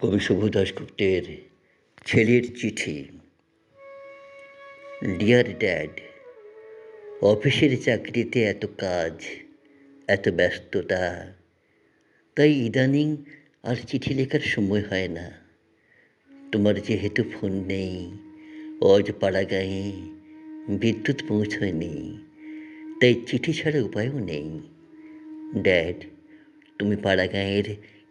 কবি শুভ দাশগুপ্তের ছেলের চিঠি। ডিয়ার ড্যাড অফিসের চাকরিতে এত কাজ, এত ব্যস্ততা, তাই ইদানিং আর চিঠি লেখার সময় হয় না। তোমার যেহেতু ফোন নেই, অজ পাড়া গায়ে বিদ্যুৎ পৌঁছয়নি, তাই চিঠি ছাড়া উপায়ও নেই। ড্যাড তুমি পাড়া গাঁয়ের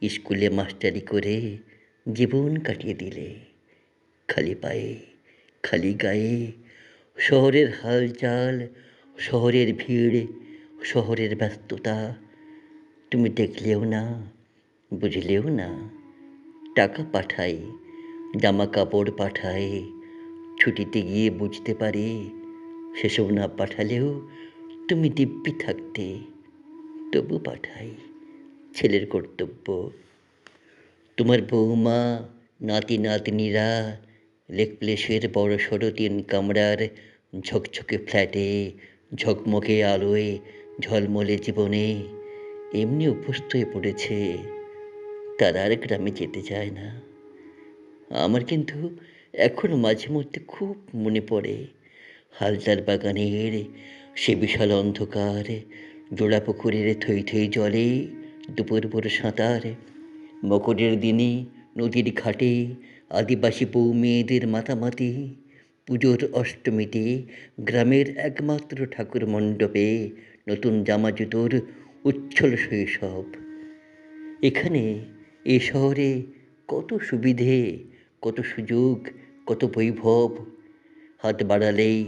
স্কুলে মাস্টারি করে জীবন কাটিয়ে দিলে। খালি পায়ে খালি গায়ে শহরের হালচাল, শহরের ভিড়, শহরের ব্যস্ততা, তুমি দেখলেও না, বুঝলেও না। টাকা পাঠাই জামা কাপড় পাঠাই ছুটিতে গিয়ে বুঝতে পারি, সেসব না পাঠালেও তুমি দিব্যি থাকতে, তবু পাঠাই ছেলের কর্তব্য। তোমার বৌমা, নাতি নাতনিরা লেক প্লেসের বড় সড়ো তিন কামরার ঝকঝকে ফ্ল্যাটে, ঝকমকে আলোয় ঝলমলে জীবনে, এমনি অভ্যস্ত হয়ে পড়েছে। তারা আর গ্রামে যেতে চায় না। আমার কিন্তু এখনও মাঝে মধ্যে খুব মনে পড়ে। হালদার বাগানের সে বিশাল অন্ধকার, জোড়া পুকুরের থই থই জলে দুপুর ভোর সাঁতার মকরের দিনে নদীর ঘাটে আদিবাসী বউ মেয়েদের মাতামাতি, পুজোর অষ্টমীতে গ্রামের একমাত্র ঠাকুর মণ্ডপে নতুন জামা জুতোর উচ্ছল শৈশব। এখানে এ শহরে কত সুবিধে, কত সুযোগ, কত বৈভব। হাত বাড়ালেই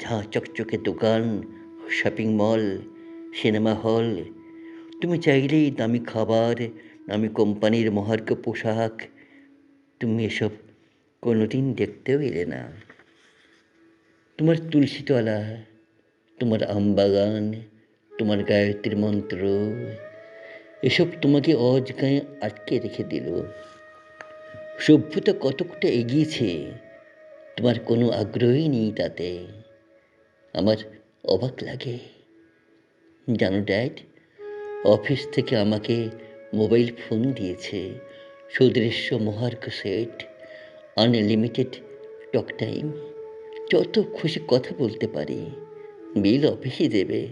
ঝাঁ চকচকে দোকান শপিং মল সিনেমা হল তুমি চাইলেই দামি খাবার দামি কোম্পানির মহার্ঘ পোশাক। তুমি এসব কোনোদিন দেখতেও এলে না। তোমার তুলসীতলা, তোমার আমবাগান, তোমার গায়ত্রীর মন্ত্র, এসব তোমাকে অজগায়ে আটকে রেখে দিল। সভ্যতা কতকটা এগিয়েছে, তোমার কোনো আগ্রহই নেই তাতে। আমার অবাক লাগে। জানো ড্যাড, অফিস থেকে আমাকে মোবাইল ফোন দিয়েছে সুদৃশ্য মহার্ঘ সেট আনলিমিটেড টক টাইম যত খুশি কথা বলতে পারি, বিল অফিসই দেবে।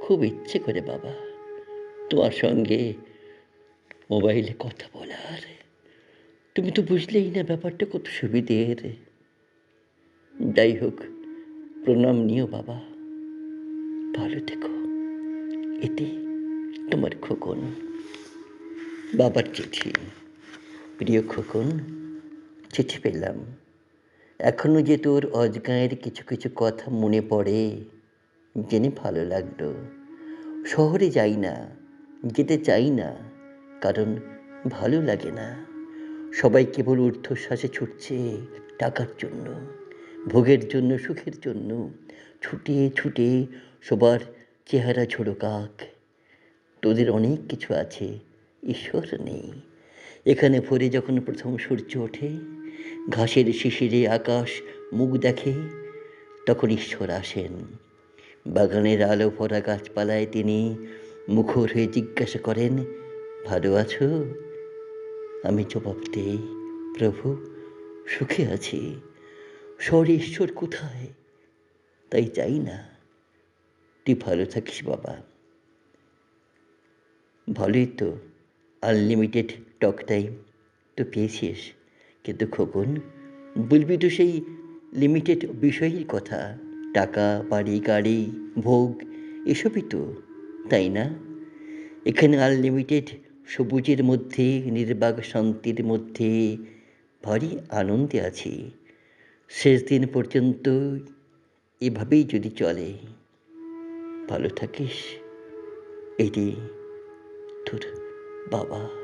খুব ইচ্ছে করে বাবা, তোমার সঙ্গে মোবাইলে কথা বলার। তুমি তো বুঝলেই না ব্যাপারটা কত সুবিধের। যাই হোক প্রণাম নিও বাবা। ভালো থেকো। এতে তোমার খোকন। বাবার চিঠি। প্রিয় খোকন, চিঠি পেলাম। এখনও যে তোর অজগাঁয়ের কিছু কিছু কথা মনে পড়ে, জেনে ভালো লাগল। শহরে যাই না, যেতে চাই না, কারণ ভালো লাগে না। সবাই কেবল ঊর্ধ্বশ্বাসে ছুটছে টাকার জন্য, ভোগের জন্য, সুখের জন্য। ছুটে ছুটে সবার চেহারা ঝোড়ো কাক। তোদের অনেক কিছু আছে ঈশ্বর নেই। এখানে ভোরে যখন প্রথম সূর্য ওঠে, ঘাসের শিশিরে আকাশ মুখ দেখে, তখন ঈশ্বর আসেন। বাগানের আলো ভরা গাছপালায় তিনি মুখর হয়ে জিজ্ঞাসা করেন, ভালো আছো? আমি জবাব দেই, প্রভু, সুখে আছি। শহরে ঈশ্বর কোথায়? তাই চাই না। তুই ভালো থাকিস বাবা। ভালোই তো আনলিমিটেড টক টাইম তো পেয়েছিস। কিন্তু খোকন, বলবি তো সেই লিমিটেড বিষয়ের কথা। টাকা, বাড়ি, গাড়ি, ভোগ, এসবই তো, তাই না? এখানে আনলিমিটেড সবুজের মধ্যে, নির্বাক শান্তির মধ্যে ভারী আনন্দে আছি। শেষ দিন পর্যন্ত এভাবেই যদি চলে। ভালো থাকিস। এটি তোর বাবা